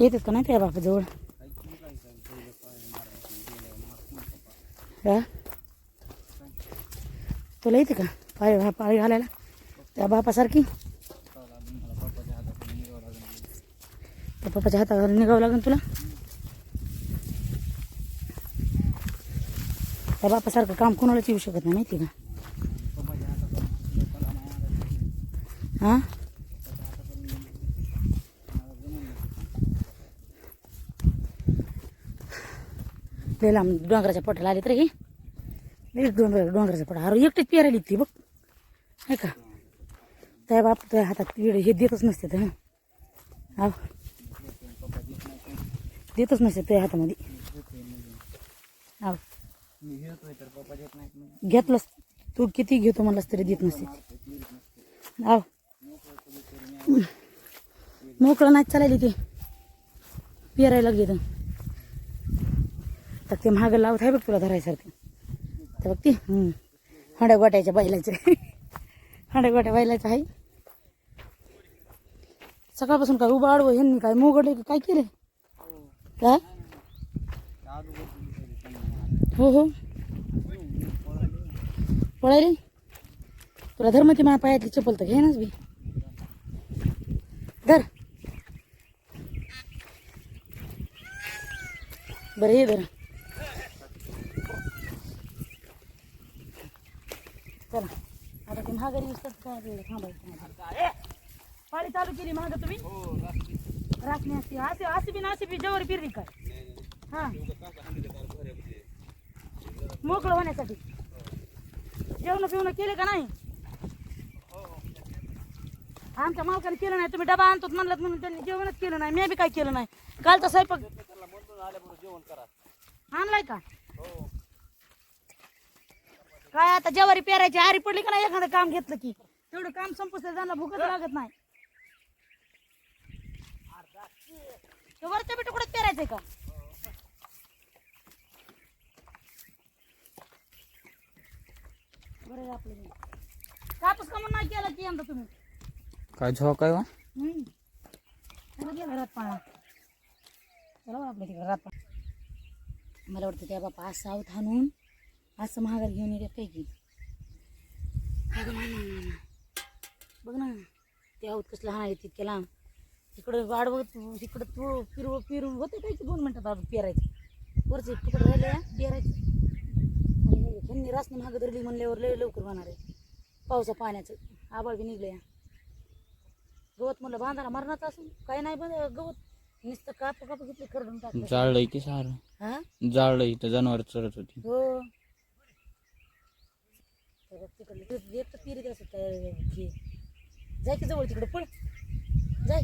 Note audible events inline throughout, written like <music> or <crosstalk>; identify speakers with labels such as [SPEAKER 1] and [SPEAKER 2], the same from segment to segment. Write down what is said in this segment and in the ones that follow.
[SPEAKER 1] येतात का नाही त्या बापाजवळ हा तुला येते का पाय पाय घालायला त्या बापासारखी त्या बापाच्या हातावर निघावं लागेल तुला त्या बापासारखं काम कोणालाच येऊ शकत नाही माहिती का हा लय लांब डोंगराच्या पोटाला आली तर हे. लय डोंगर डोंगराच्या पोटा अरे एकटीच पेरायली ती बघ. आहे का? त्या बाप त्या हातात विड हे देतच नसते तर. हा. देतच नसते त्या हातामध्ये. घेतलंस. तू किती घेतो म्हणलास तरी देत नसते. आव मोकळं नाही चालायली ते. पेरायला घेतं तर ते महाग लावत आहे बघ तुला धरायसारखं. ते बघ ती हंड्या गोट्याच्या बैलाचे. <laughs> हंड्या गोट्या बैलाचं आहे. सकाळपासून काय उभा आडवं ह्यांनी काय मोगडले की काय केले काय हो हो. पळायले तुला धर्ममध्ये माझ्या पायातली चप्पल तर घे नाच बी. धर. बरं हे धर. चला. आता ते महागारी दिसतात काय आपल्याला थांबायचं पाळी चालू केली महाग तुम्ही? राखणी असते. असे असे बी ना असे बी जवळ फिरली काय हा. मोकळं होण्यासाठी. जेवण पिवणं केले का नाही? आमच्या मालकाने केलं नाही. तुम्ही डबा आणतो म्हणलं म्हणून त्यांनी जेवणच केलं नाही. मी बी काय केलं नाही. कालचा स्वयंपाक आणलाय का? काय आता ज्वारी पेरायची आरी पडली का नाही? एखादं काम घेतलं की. तेवढं काम संपत त्यांना भूकच लागत नाही. ते वरच्या बी तुकडच पेरायचंय का? बरं आहे आपलं हे. कापूस कमून नाही केला की यंदा तुम्ही?
[SPEAKER 2] काय झोक आहे वा
[SPEAKER 1] हम्म. चला गेलं रात पाळा. चला बा आपल्या तिकडे रात पाळा. मला वाटतं त्या बापा असं आऊत हाणून असं महागात घेऊन येते काय की. बघ ना ते आऊत कसलं हाणायला तितक्या लांब इकडं वाढवत इकडं तू फिरव फिरून होते काय की दोन मिनटात आपण पेरायचं? वरचे तिकडं राहिले पेरायचं. आणि ह्यांनी रासनी महाग धरली म्हणल्यावर लय लवकर होणार आहे. पावसा पाण्याचं. आबाळ बी निघलं गवत म्हणलं बांधाला मरणाचं असं काही नाही बंद गवत. नुसतं काप काप घेतले खरडून टाकलं.
[SPEAKER 2] जाळलंय की सारं?
[SPEAKER 1] हा?
[SPEAKER 2] जाळलंय तर जनावर चरत होती.
[SPEAKER 1] हो. बघ तिकडलं ते एक तर पिरीत असत काय हे. जाय की जवळ तिकडे पळ जाय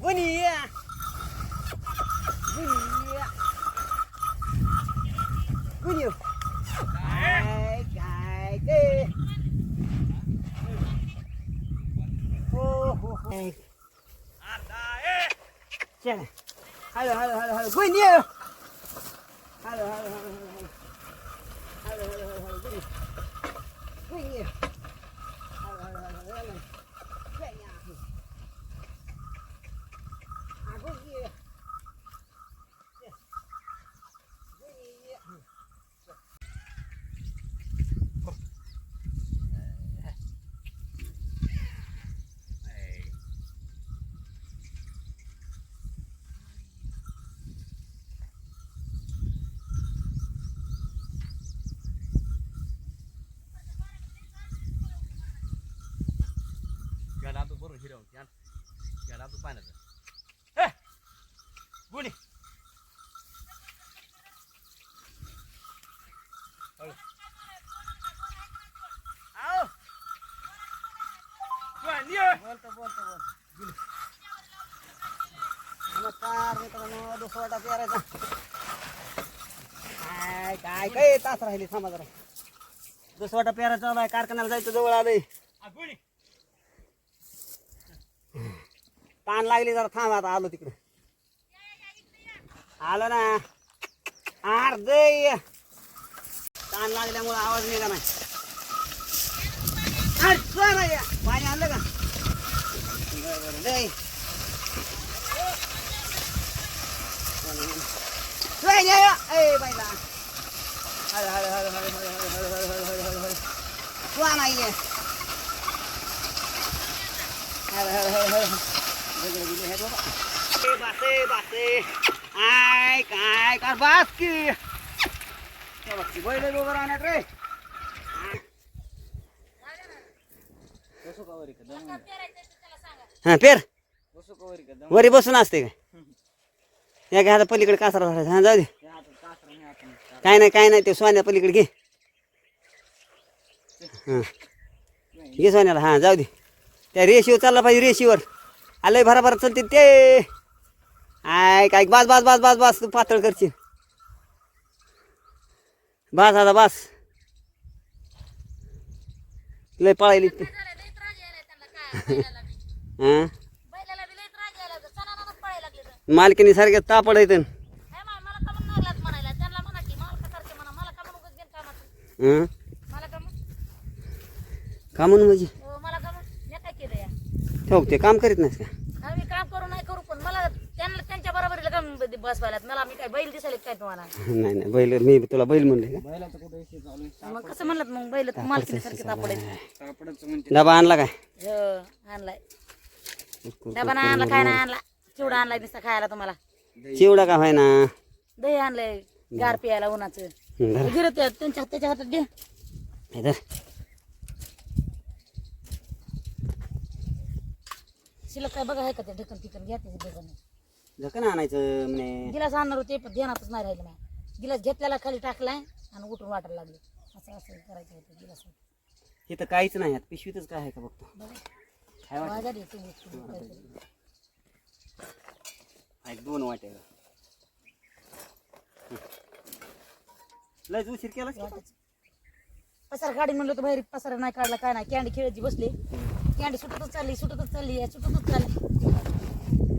[SPEAKER 3] Bonnie! Bonnie! Bonnie! Cái, cái, cái. Oh, oh, oh. Chết này. Hello, hello, hello, hello. Bonnie! Hello, hello, hello, hello. Hello, hello,
[SPEAKER 4] hello, hello. Bonnie! Bonnie! Hello, hello, hello, hello. Eh, guni. Halo. Au. Buat dia.
[SPEAKER 3] बोलतो बोलतो बोल नमस्कार मित्रांनो दुसरा पेरायचा काय काय काय तास राहिली थांबा जरा. दुसरा वाटा चालू कारखान्याला जायचं जवळ आलंय. कान लागली जरा थांब आता आलो तिकडे आलो ना अर्ध ताण लागल्यामुळे आवाज निघा नाही या. पाणी आणलं का बरं, ए, बाईला. हळू, हळू, हळू, हळू, दगडं बिगडं आहेत बाबा. ए, बासे, बासे. आय काय कर बास की बैल राहण्यात रे हा पेर. वरी बसून असते काय या आता पलीकडे कासरा झाला हा जाऊ दे. काय नाही काय नाही ते सोन्या पलीकडे घे. हां. घे सोन्याला. हां जाऊ दे. त्या रेशीवर चालला पाहिजे रेशीवर आलंय भराभरा चलते ते आय काय बस बास बास बस बास तू पातळ करशील. बास आता बास. लय पळायली. ते हां मालकीने सारख्या तापड येत
[SPEAKER 1] का
[SPEAKER 3] म्हणजे? ठोक ते काम करीत नाहीस का?
[SPEAKER 1] आम्ही काम करू नाही करू पण मला त्यांना त्यांच्या बरोबरीला बस मला मी काय बैल दिसायला काय तुम्हाला?
[SPEAKER 3] नाही नाही बैल मी तुला बैल म्हणले का?
[SPEAKER 1] मग कसं म्हणलं मग? बैल सारखे तापडायचे
[SPEAKER 3] डबा आणला काय?
[SPEAKER 1] हो आणलाय. डबा नाही आणला काय नाही आणला. चिवडा आणलाय नुसता खायला तुम्हाला.
[SPEAKER 3] चिवडा का व्हाय ना
[SPEAKER 1] दही आणलंय गार पियाला उन्हाचं.
[SPEAKER 3] धर.
[SPEAKER 1] गिरत त्यांच्या त्याच्या हातात दे.
[SPEAKER 3] हे धर.
[SPEAKER 1] शिल्लक काय बघा आहे का ते ढक्कन तिकन घ्या त्याचे बघा
[SPEAKER 3] झकन आणायचं म्हणे.
[SPEAKER 1] गिलास आणणार होते पण ध्यानातच नाही राहिलं नाही गिलास घेतल्याला खाली टाकलाय आणि उठून वाटायला लागले. असं असं करायचं होतं गिलास
[SPEAKER 3] हे तर काहीच नाही आता पिशवीतच काय आहे का बघतो? काय वाटत?
[SPEAKER 1] काहीतरी.
[SPEAKER 3] एक दोन वाटे. लयच उशीर केला.
[SPEAKER 1] पसार गाडी म्हणलं तर बाहेर पसार नाही काढला काय नाही. कॅन्डी खेळायची बसली. कॅन्डी सुटतच चालली सुटतच चालली सुटतच चालली.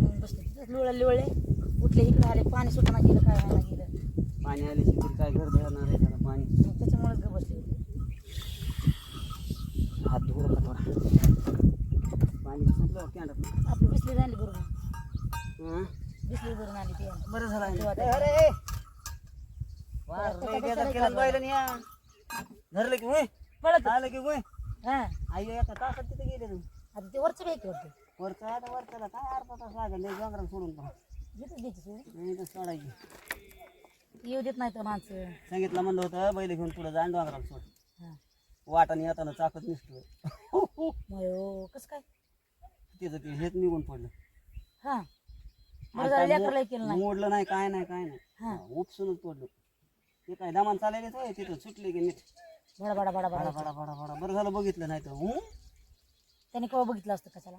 [SPEAKER 1] मग बसले लोळले लोळले. उठले इकडे आले. पाणी सुटना गेलं काय नाही गेलं.
[SPEAKER 3] पाणी आले शिकून काय घर धरणार आहे त्याला पाणी.
[SPEAKER 1] त्याच्यामुळेच ग बसले.
[SPEAKER 3] हात धुवू का थोडा? पाणी संपलं कॅन्डात
[SPEAKER 1] आपली बिसली झाली भरून. बिसली भरून आली ती.
[SPEAKER 3] बरं झालं. अरे! वार, केलं या. धरलं की होय
[SPEAKER 1] पळत
[SPEAKER 3] आलं की होय
[SPEAKER 1] हा.
[SPEAKER 3] आई एका तासात तिथे गेले तू?
[SPEAKER 1] आता ते वरचं वाटतं
[SPEAKER 3] वरचं आता वरच्याला काय अर्धा तास लागेल? डोंगराला सोडून पण
[SPEAKER 1] घेतच द्यायची सोडून
[SPEAKER 3] नाही तर सोडायची.
[SPEAKER 1] येऊ देत नाही तर माणसं.
[SPEAKER 3] सांगितलं म्हणलं होतं बैल घेऊन पुढे जाण डोंगराला सोड.
[SPEAKER 1] हा.
[SPEAKER 3] वाटाने येताना चाकत निसतो
[SPEAKER 1] मयो कसं काय?
[SPEAKER 3] तिचं ते हेच निघून पडलं.
[SPEAKER 1] हा. बरं झालं लेकरला केलं नाही.
[SPEAKER 3] मोडलं नाही काय नाही काय नाही.
[SPEAKER 1] हा.
[SPEAKER 3] उपसूनच पडलं. ते काय दमान चालायला तिथं सुटले की नीट.
[SPEAKER 1] बडा
[SPEAKER 3] बघितलं नाही तर
[SPEAKER 1] त्याने केव्हा बघितलं असतं कशाला?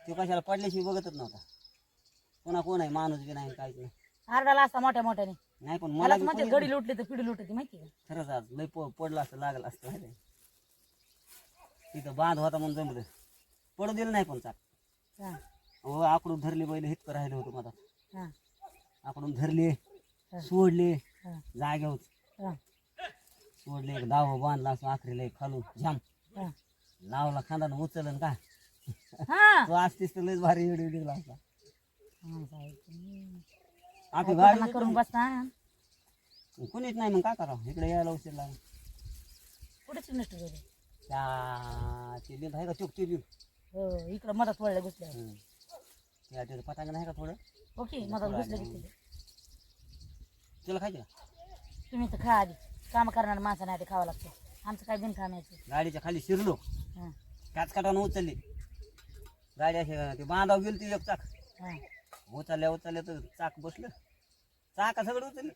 [SPEAKER 3] तो कशाला पडल्याशिवाय बघतच नव्हता. कोणा कोण आहे माणूस बी नाही काय नाही.
[SPEAKER 1] आरडाला असता मोठ्या मोठ्याने.
[SPEAKER 3] नाही पण मला
[SPEAKER 1] मलाच
[SPEAKER 3] बी
[SPEAKER 1] गडी लुटली तर पिढी लुटली माहिती
[SPEAKER 3] खरंच आज लय प- पडला असतं लागला असतं माहिती तिथं बांध होता म्हणून जमलं. पडू दिलं नाही पण चाक. आकडून धरले बैल हितकं राहिले होते मला आकडून धरले सोडले जागे
[SPEAKER 1] होते
[SPEAKER 3] सोडले एक दाव बांधला असं आखरीला एक खालून
[SPEAKER 1] हा.
[SPEAKER 3] लावला खांदानं उचललं का?
[SPEAKER 1] हा.
[SPEAKER 3] तो असतीस तर लयच भारी व्हिडिओ निघला असता
[SPEAKER 1] हा, कल्पना
[SPEAKER 3] गाडी
[SPEAKER 1] करून बसता
[SPEAKER 3] कुणीच नाही मग काय करावं? इकडे यायला उशीर लागला.
[SPEAKER 1] कुठेच नष्ट झाले
[SPEAKER 3] त्या ते लिंब आहे का चोक ते लिंब
[SPEAKER 1] हो इकडं मधात वळले घुसले
[SPEAKER 3] हं. त्या त्याचं पटांगण आहे का थोडं?
[SPEAKER 1] ओके मधात घुसले घेतले
[SPEAKER 3] तुला खायचं का?
[SPEAKER 1] तुम्ही तर खा आधी. काम करणार माणसं नाही ते खावं लागतं. आमचं काय बिन खाण्याचं
[SPEAKER 3] गाडीच्या खाली शिरलो.
[SPEAKER 1] हा.
[SPEAKER 3] काच काटानं उचलली. गाडी अशी ते बांधाव गेली ती एक चाक.
[SPEAKER 1] हा.
[SPEAKER 3] उचलल्या उचलल्या तर चाक बसलं. चाका सगळं उचलली.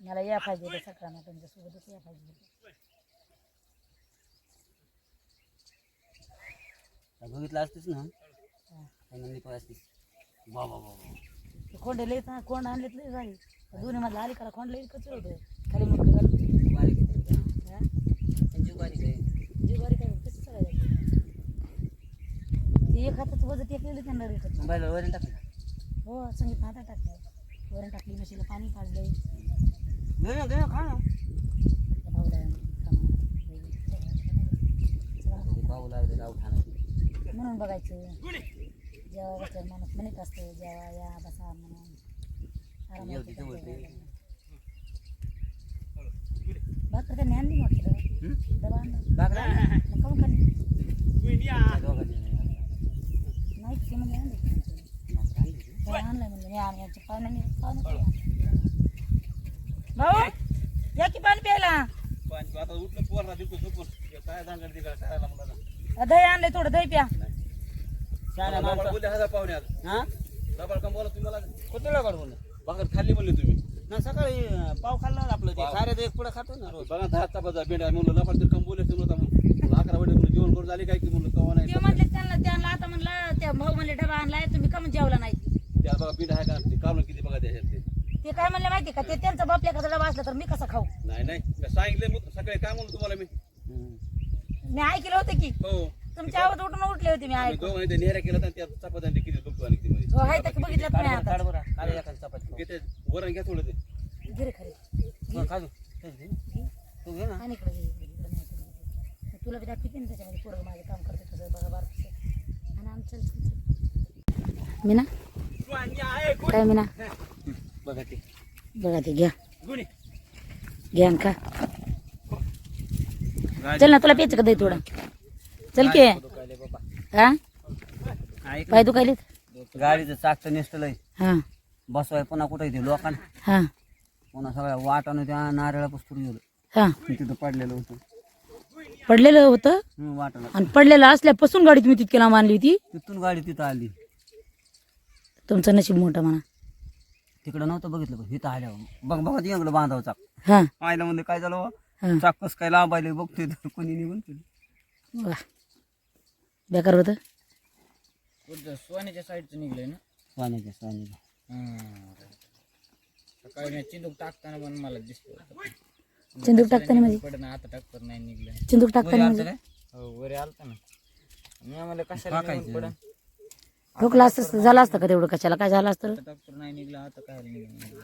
[SPEAKER 1] मला या पाहिजे सकाळनं तुमच्यासोबतच या पाहिजे
[SPEAKER 3] तर बघितलं असतीस ना.
[SPEAKER 1] हा.
[SPEAKER 3] पण असतीस वा वा वा वा.
[SPEAKER 1] खोंडे लई कोंड आणलेत लई झाली दोन्ही मधलं आली करा खोंड लई कचर होतं खाली मोठं घालून
[SPEAKER 3] बारीक आहे त्यांचा.
[SPEAKER 1] हा?
[SPEAKER 3] त्यांची बारीक आहे.
[SPEAKER 1] जीव बारीक आहे कसं चालायचं एक हाताचं वजन टेकलेलं त्यांना रेटत
[SPEAKER 3] बैल वरून टाकलं
[SPEAKER 1] हो संगीत हातात टाकलं. वरण टाकली म्हशीला पाणी
[SPEAKER 3] खा पाहू लागले राव
[SPEAKER 1] म्हणून बघायचं. जेव्हा बसल्यावर माणूस म्हणत असतो जेव्हा या बसा म्हणून. आरामात
[SPEAKER 3] तिथे बोलते.
[SPEAKER 1] भाकर त्यांनी आणली वाटतं? डबा आणला.
[SPEAKER 3] बाकरा
[SPEAKER 1] मग काहून खाल्ली.
[SPEAKER 3] त्या दोघांनी नाही
[SPEAKER 1] ते म्हणजे आणली.
[SPEAKER 3] आणली
[SPEAKER 1] म्हणजे पाहुण्याने पाहुणे? भाऊ या की पाणी प्यायला?
[SPEAKER 4] पण आता उठलं पोरला दिसतो झोपून. काय सांगत तिकडे करायला मला
[SPEAKER 1] दही आणलंय थोडं दही प्या.
[SPEAKER 3] शाळा माणसं- हा?
[SPEAKER 4] लबाड काम बोला तुम्ही मला
[SPEAKER 3] कुठे लवकर बोललं?
[SPEAKER 4] भाकर खाल्ली म्हणले तुम्ही.
[SPEAKER 3] ना सकाळी अं, पाव खाल्ला होता आपलं ते. खाऱ्यात एक पुढं खातो ना रोज.
[SPEAKER 4] बघा दहा बेंड आहे म्हणलं लबाड तर कम बोलले तुम्ही म्हणून. अकरा वाजे म्हणून जेवण करून झाले काय की म्हणलं कवा नाही
[SPEAKER 1] ते म्हणले त्यांना त्यांना आता म्हणलं त्या भाऊ म्हणले डबा आणलाय तुम्ही का म्हणजे जेवला नाही?
[SPEAKER 4] त्या बघा पिंड आहे का ते काढून किती बघा त्याच्यात ते.
[SPEAKER 1] ते काय म्हणले माहिती का? ते त्यांचा बाप लेखाचा डबा असला तर मी कसा खाऊ?
[SPEAKER 4] नाही नाही. सांगितलं मग सकाळी काय म्हणलं तुम्हाला मी.
[SPEAKER 1] मी ऐकलं होतं की.
[SPEAKER 4] हो.
[SPEAKER 1] तुमच्या आवाज उठून उठले होते मी
[SPEAKER 4] आम्ही
[SPEAKER 1] ऐकून.
[SPEAKER 4] दोघांनी ते नेहऱ्या केला त्या चपात्या आणि ते किती बघतो आणि ती मध्ये
[SPEAKER 1] हो आहे तर बघितलं
[SPEAKER 3] काढ
[SPEAKER 1] तुम्ही
[SPEAKER 3] बरं,
[SPEAKER 1] आता
[SPEAKER 3] काढ बरं काढ एखादी चपाती.
[SPEAKER 4] घेते वरण घ्या थोडं ते.
[SPEAKER 1] गिरे खरे.
[SPEAKER 3] तेच घे. ना. तू घे ना.
[SPEAKER 1] आणि इकडे नाही, इकडे. तुला बी दाखवते ना त्याच्यामध्ये पोरं माझं काम करते कसं बघा बार आणि आमचं मी ना काय मी ना
[SPEAKER 3] बघा ते.
[SPEAKER 1] बघा ते घ्या.
[SPEAKER 4] गुणी.
[SPEAKER 1] घ्या आणि खा. चल ना तुला प्यायचं का दही थोडं. चल की.
[SPEAKER 3] दुखायले बाबा.
[SPEAKER 1] हा?
[SPEAKER 3] ऐक
[SPEAKER 1] पाय दुखायलेत?
[SPEAKER 3] गाडीचं चाक तर नेसटलंय
[SPEAKER 1] हा.
[SPEAKER 3] बसवाय पुन्हा कुठे ते लोकांना.
[SPEAKER 1] हा.
[SPEAKER 3] पुन्हा सगळ्या वाटानं त्या नारळा पुस्तूर गेलो
[SPEAKER 1] हा.
[SPEAKER 3] तिथं पडलेलं होतं.
[SPEAKER 1] पडलेलं होतं?
[SPEAKER 3] हं,
[SPEAKER 1] आणि पडलेलं असल्यापासून गाडी तुम्ही तितकी लांब आणली होती?
[SPEAKER 3] तिथून गाडी तिथं आली.
[SPEAKER 1] तुमचं नशीब मोठं म्हणा.
[SPEAKER 3] तिकडं नव्हतं बघितलं पण इथं आल्यावर. बघ बघा इकडं बांधावं चाक.
[SPEAKER 1] हा.
[SPEAKER 3] आयला म्हणजे काय झालं? हा. चाक कसं काय लांबायले बघतोय तर कोणी निघून गेलं.
[SPEAKER 1] वा. बेकार होतं?
[SPEAKER 2] सोन्याच्या साईडचं निघलंय ना. सकाळी मी चिंदूक टाकताना पण मला दिसलं
[SPEAKER 1] चिंदूक टाकताना म्हणजे?
[SPEAKER 2] पडणं आता नाही निघलं.
[SPEAKER 1] चिंदूक टाकताना
[SPEAKER 3] आलतं
[SPEAKER 1] म्हणजे?
[SPEAKER 2] हो वर आलता ना. मी आम्हाला कशाला पडन?
[SPEAKER 1] ठोकला असतं झालं असतं का तेवढं? कशाला? काय झालं असतं?
[SPEAKER 2] नाही निघलं आता काय निघलं?